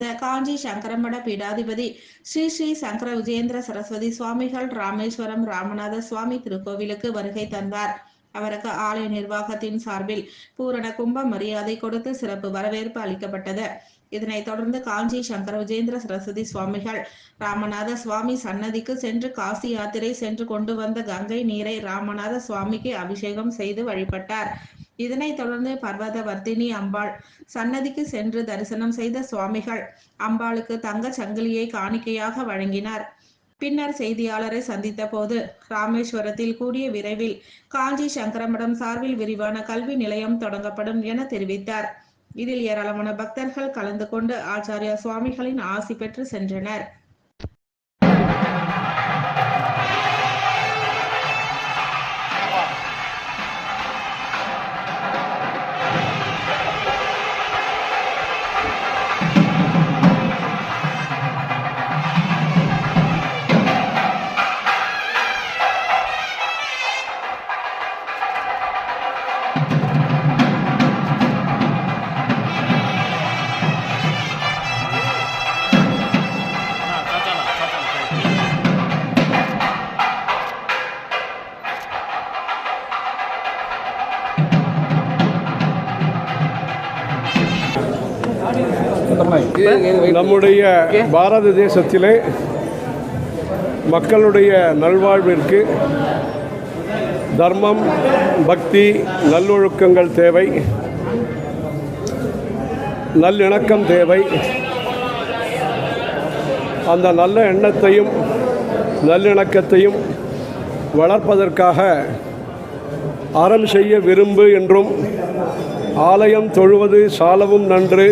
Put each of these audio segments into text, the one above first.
காஞ்சி சங்கரமட பீடாதிபதி ஸ்ரீ ஸ்ரீ சங்கர விஜயேந்திர சரஸ்வதி சுவாமிகள் ராமேஸ்வரம் ராமநாத சுவாமி திருக்கோவிலுக்கு வருகை தந்தார். அவருக்கு ஆலய நிர்வாகத்தின் சார்பில் பூரண கும்ப மரியாதை கொடுத்து சிறப்பு வரவேற்பு அளிக்கப்பட்டது. இதனைத் தொடர்ந்து காஞ்சி சங்கர விஜேந்திர சரஸ்வதி சுவாமிகள் ராமநாத சுவாமி சன்னதிக்கு சென்று காசி யாத்திரை சென்று கொண்டு வந்த கங்கை நீரை ராமநாத சுவாமிக்கு அபிஷேகம் செய்து வழிபட்டார். இதனைத் தொடர்ந்து பர்வதவர்த்தினி அம்பாள் சன்னதிக்கு சென்று தரிசனம் செய்த சுவாமிகள் அம்பாளுக்கு தங்க சங்கிலியை காணிக்கையாக வழங்கினார். பின்னர் செய்தியாளரை சந்தித்த போது ராமேஸ்வரத்தில் கூடிய விரைவில் காஞ்சி சங்கரமடம் சார்பில் விரிவான கல்வி நிலையம் தொடங்கப்படும் என தெரிவித்தார். இதில் ஏராளமான பக்தர்கள் கலந்து கொண்டு ஆச்சாரிய சுவாமிகளின் ஆசி பெற்று சென்றனர். நம்முடைய பாரத தேசத்திலே மக்களுடைய நல்வாழ்விற்கு தர்மம் பக்தி நல்லொழுக்கங்கள் தேவை. நல்லிணக்கம் தேவை. அந்த நல்ல எண்ணத்தையும் நல்லிணக்கத்தையும் வளர்ப்பதற்காக அறம் செய்ய விரும்பு என்றும் ஆலயம் தொழுவது சாலவும் நன்று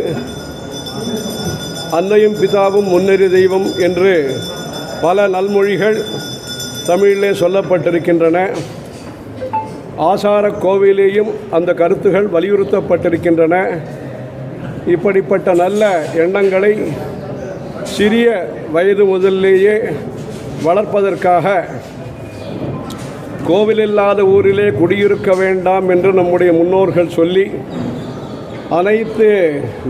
அன்னையும் பிதாவும் முன்னேறி தெய்வம் என்று பல நல்மொழிகள் தமிழிலே சொல்லப்பட்டிருக்கின்றன. ஆசார கோவிலேயும் அந்த கருத்துகள் வலியுறுத்தப்பட்டிருக்கின்றன. இப்படிப்பட்ட நல்ல எண்ணங்களை சிறிய வயது முதலிலேயே வளர்ப்பதற்காக கோவில் இல்லாத ஊரிலே குடியிருக்க வேண்டாம் என்று நம்முடைய முன்னோர்கள் சொல்லி அனைத்து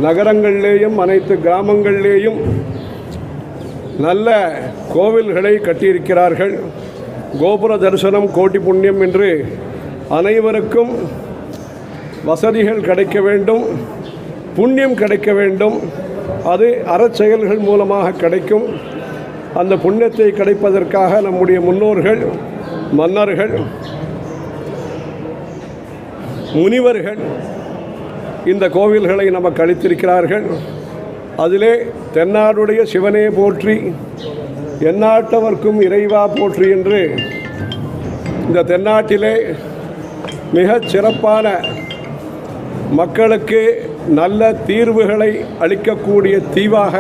நகரங்கள்லேயும் அனைத்து கிராமங்கள்லேயும் நல்ல கோவில்களை கட்டியிருக்கிறார்கள். கோபுர தரிசனம் கோட்டி புண்ணியம் என்று அனைவருக்கும் வசதிகள் கிடைக்க வேண்டும் புண்ணியம் கிடைக்க வேண்டும். அது அறச்செயல்கள் மூலமாக கிடைக்கும். அந்த புண்ணியத்தை கிடைப்பதற்காக நம்முடைய முன்னோர்கள் மன்னர்கள் முனிவர்கள் இந்த கோவில்களை நமக்கு அளித்திருக்கிறார்கள். அதிலே தென்னாடுடைய சிவனே போற்றி எந்நாட்டவர்க்கும் இறைவா போற்றி என்று இந்த தென்னாட்டிலே மிகச் சிறப்பான மக்களுக்கு நல்ல தீர்வுகளை அளிக்கக்கூடிய தீவாக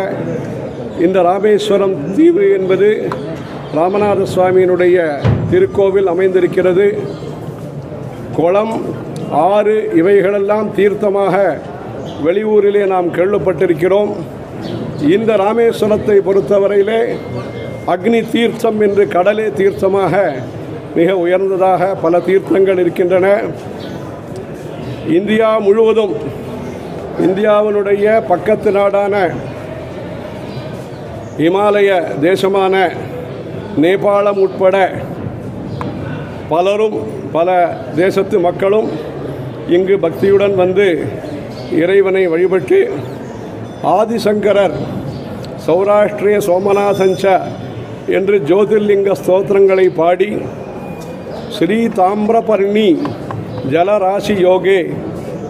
இந்த ராமேஸ்வரம் தீவு என்பது ராமநாத சுவாமியினுடைய திருக்கோவில் அமைந்திருக்கிறது. குளம் ஆறு இவைகளெல்லாம் தீர்த்தமாக வெளியூரிலே நாம் கேள்விப்பட்டிருக்கிறோம். இந்த ராமேஸ்வரத்தை பொறுத்தவரையிலே அக்னி தீர்த்தம் என்று கடலே தீர்த்தமாக மிக உயர்ந்ததாக பல தீர்த்தங்கள் இருக்கின்றன. இந்தியா முழுவதும் இந்தியாவினுடைய பக்கத்து நாடான இமாலய தேசமான நேபாளம் உட்பட பலரும் பல தேசத்து மக்களும் இங்கு பக்தியுடன் வந்து இறைவனை வழிபட்டு ஆதிசங்கரர் சௌராஷ்டிரிய சோமநாதஞ்ச என்று ஜோதிர்லிங்க ஸ்தோத்திரங்களை பாடி ஸ்ரீ தாமிரபர்ணி ஜலராசி யோகே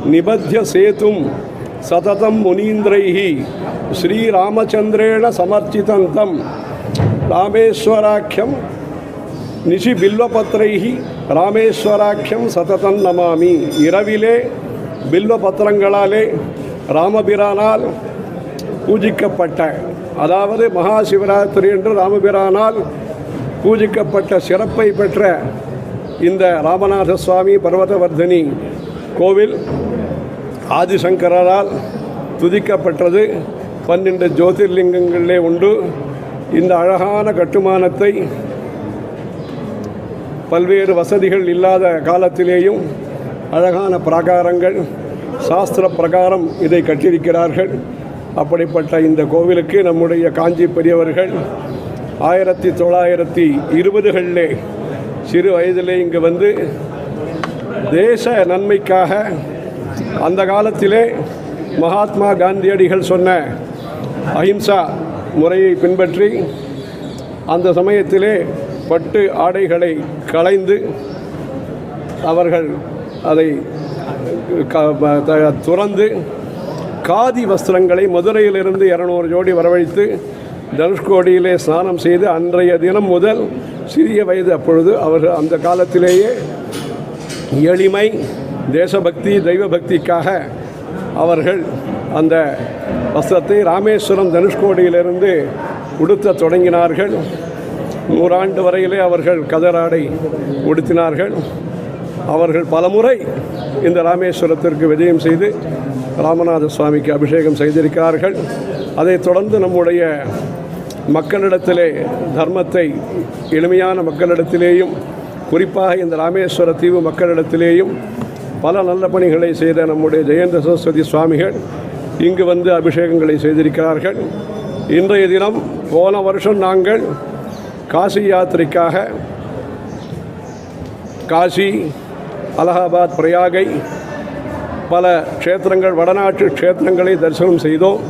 நிபத்திய சேதும் சததம் முனீந்திரைஹி ஸ்ரீராமச்சந்திரேண சமர்ச்சிதந்தம் ராமேஸ்வராக்கியம் நிஷி பில்வபத்திரைஹி ராமேஸ்வராக்கியம் சததம் நமாமி. இரவிலே பில்வ பத்திரங்களாலே ராமபிரானால் பூஜிக்கப்பட்ட அதாவது மகா சிவராத்திரி என்று ராமபிரானால் பூஜிக்கப்பட்ட சிறப்பை பெற்ற இந்த ராமநாத சுவாமி பர்வதவர்தனி கோவில் ஆதிசங்கரால் துதிக்கப்பட்டது. பன்னெண்டு ஜோதிர்லிங்கங்களிலே உண்டு. இந்த அழகான கட்டுமானத்தை பல்வேறு வசதிகள் இல்லாத காலத்திலேயும் அழகான பிரகாரங்கள் சாஸ்திர பிரகாரம் இதை கட்டியிருக்கிறார்கள் அப்படிப்பட்ட இந்த கோவிலுக்கு நம்முடைய காஞ்சி பெரியவர்கள் ஆயிரத்தி தொள்ளாயிரத்தி இருபதுகளிலே சிறு வயதிலே இங்கு வந்து தேச நன்மைக்காக அந்த காலத்திலே மகாத்மா காந்தியடிகள் சொன்ன அஹிம்சா முறையை பின்பற்றி அந்த சமயத்திலே பட்டு ஆடைகளை களைந்து அவர்கள் அதை க- த- துறந்து காதி வஸ்திரங்களை மதுரையிலிருந்து இரநூறு ஜோடி வரவழைத்து தனுஷ்கோடியிலே ஸ்நானம் செய்து அன்றைய தினம் முதல் சிறிய வயது அப்பொழுது அவர்கள் அந்த காலத்திலேயே எளிமை தேசபக்தி தெய்வ பக்திக்காக அவர்கள் அந்த வஸ்திரத்தை ராமேஸ்வரம் தனுஷ்கோடியிலிருந்து உடுத்த தொடங்கினார்கள். நூறாண்டு வரையிலே அவர்கள் கதராடை உடுத்தினார்கள். அவர்கள் பலமுறை இந்த ராமேஸ்வரத்திற்கு விஜயம் செய்து ராமநாத சுவாமிக்கு அபிஷேகம் செய்திருக்கிறார்கள். அதைத் தொடர்ந்து நம்முடைய மக்களிடத்திலே தர்மத்தை எளிமையான மக்களிடத்திலேயும் குறிப்பாக இந்த ராமேஸ்வர தீவு மக்களிடத்திலேயும் பல நல்ல பணிகளை செய்த நம்முடைய ஜெயந்த சரஸ்வதி சுவாமிகள் இங்கு வந்து அபிஷேகங்களை செய்திருக்கிறார்கள். இன்றைய தினம் போன வருஷம் நாங்கள் காசி யாத்திரைக்காக காசி அலகாபாத் பிரயாகை பல க்ஷேத்திரங்கள் வடநாட்டு க்ஷேத்திரங்களை தரிசனம் செய்தோம்.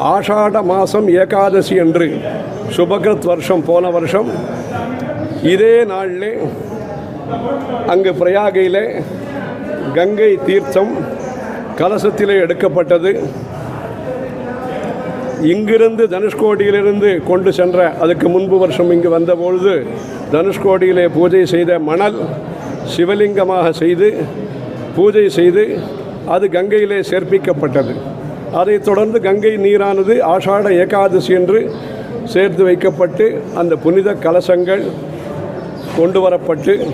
ஆஷாட மாதம் ஏகாதசி அன்று சுபகிருத் வருஷம் போன வருஷம். இதே நாளிலே அங்கு பிரயாகையில் கங்கை தீர்த்தம் கலசத்திலே எடுக்கப்பட்டது. இங்கிருந்து தனுஷ்கோடியிலிருந்து கொண்டு சென்ற அதுக்கு முன்பு வருஷம் இங்கு வந்தபொழுது தனுஷ்கோடியிலே பூஜை செய்த மணல் சிவலிங்கமாக செய்து பூஜை செய்து அது கங்கையிலே சேர்ப்பிக்கப்பட்டது. அதைத் தொடர்ந்து கங்கை நீரானது ஆஷாட ஏகாதசி என்று சேர்த்து வைக்கப்பட்டு அந்த புனித கலசங்கள் கொண்டு வரப்பட்டு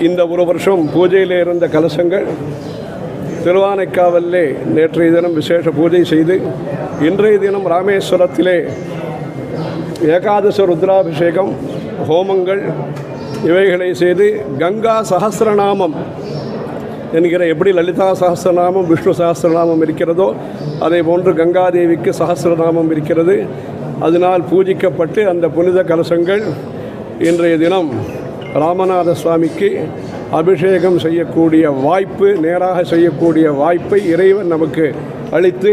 இந்த ஒரு வருஷம் பூஜையிலே இருந்த கலசங்கள் திருவானைக்காவலிலே நேற்றைய தினம் விசேஷ பூஜை செய்து இன்றைய தினம் ராமேஸ்வரத்திலே ஏகாதச ருத்ராபிஷேகம் ஹோமங்கள் இவைகளை செய்து கங்கா சஹஸ்ரநாமம் என்கிற எப்படி லலிதா சஹஸ்ரநாமம் விஷ்ணு சஹஸ்ரநாமம் இருக்கிறதோ அதே போன்று கங்காதேவிக்கு சஹஸ்ரநாமம் இருக்கிறது. அதனால் பூஜிக்கப்பட்டு அந்த புனித கலசங்கள் இன்றைய தினம் ராமநாத சுவாமிக்கு அபிஷேகம் செய்யக்கூடிய வாய்ப்பு நேராக செய்யக்கூடிய வாய்ப்பை இறைவன் நமக்கு அளித்து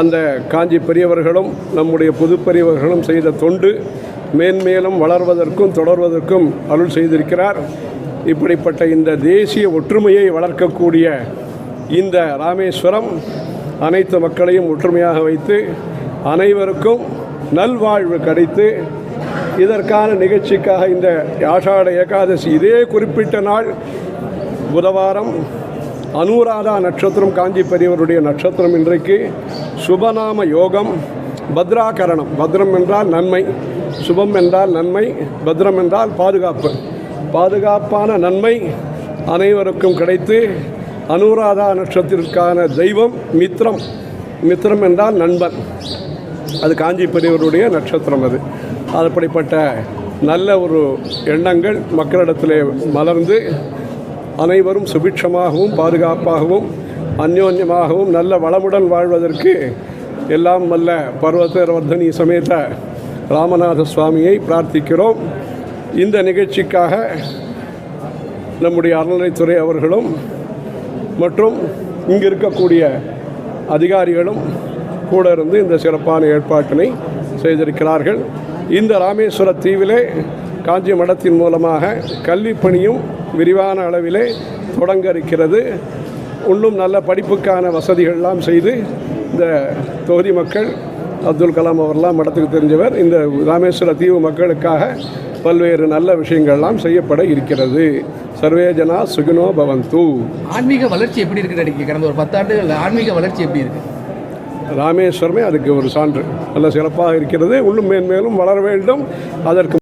அந்த காஞ்சி பெரியவர்களும் நம்முடைய புதுப்பெரியவர்களும் செய்த தொண்டு மேன்மேலும் வளர்வதற்கும் தொடர்வதற்கும் அருள் செய்திருக்கிறார். இப்படிப்பட்ட இந்த தேசிய ஒற்றுமையை வளர்க்கக்கூடிய இந்த ராமேஸ்வரம் அனைத்து மக்களையும் ஒற்றுமையாக வைத்து அனைவருக்கும் நல்வாழ்வு கிடைத்து இதற்கான நிகழ்ச்சிக்காக இந்த ஆஷாட ஏகாதசி இதே குறிப்பிட்ட நாள் புதவாரம் அனுராதா நட்சத்திரம் காஞ்சி பெரியவருடைய நட்சத்திரம் இன்றைக்கு சுபநாம யோகம் பத்ராகரணம். பத்ரம் என்றால் நன்மை சுபம் என்றால் நன்மை பத்ரம் என்றால் பாதுகாப்பு. பாதுகாப்பான நன்மை அனைவருக்கும் கிடைத்து அனுராதா நட்சத்திரத்திற்கான தெய்வம் மித்ரம். மித்ரம் என்றால் நண்பன். அது காஞ்சி பெரியவருடைய நட்சத்திரம் அது. அப்படிப்பட்ட நல்ல ஒரு எண்ணங்கள் மக்களிடத்திலே மலர்ந்து அனைவரும் சுபிட்சமாகவும் பாதுகாப்பாகவும் அந்யோன்யமாகவும் நல்ல வளமுடன் வாழ்வதற்கு எல்லாம் வல்ல பர்வதவர்தனி சமேத ராமநாத சுவாமியை பிரார்த்திக்கிறோம். இந்த நிகழ்ச்சிக்காக நம்முடைய அறநிலைத்துறை அவர்களும் மற்றும் இங்கு இருக்கக்கூடிய அதிகாரிகளும் கூட இருந்து இந்த சிறப்பான ஏற்பாட்டினை செய்திருக்கிறார்கள். இந்த ராமேஸ்வர தீவிலே காஞ்சி மடத்தின் மூலமாக கல்விப்பணியும் விரிவான அளவிலே தொடங்க இருக்கிறது இன்னும் நல்ல படிப்புக்கான வசதிகள்லாம் செய்து இந்த தொகுதி மக்கள் அப்துல் கலாம் அவர்லாம் மடத்துக்கு தெரிஞ்சவர் இந்த ராமேஸ்வர தீவு மக்களுக்காக பல்வேறு நல்ல விஷயங்கள்லாம் செய்யப்பட இருக்கிறது. சர்வே ஜனா பவந்தூ பவந்து. ஆன்மீக வளர்ச்சி எப்படி இருக்குது நடிக்க கடந்த ஒரு பத்தாண்டுகள் ஆன்மீக வளர்ச்சி எப்படி இருக்குது ராமேஸ்வரமே அதுக்கு ஒரு சான்று. நல்ல சிறப்பாக இருக்கிறது. இன்னும் மேன்மேலும் வளர வேண்டும். அதற்கு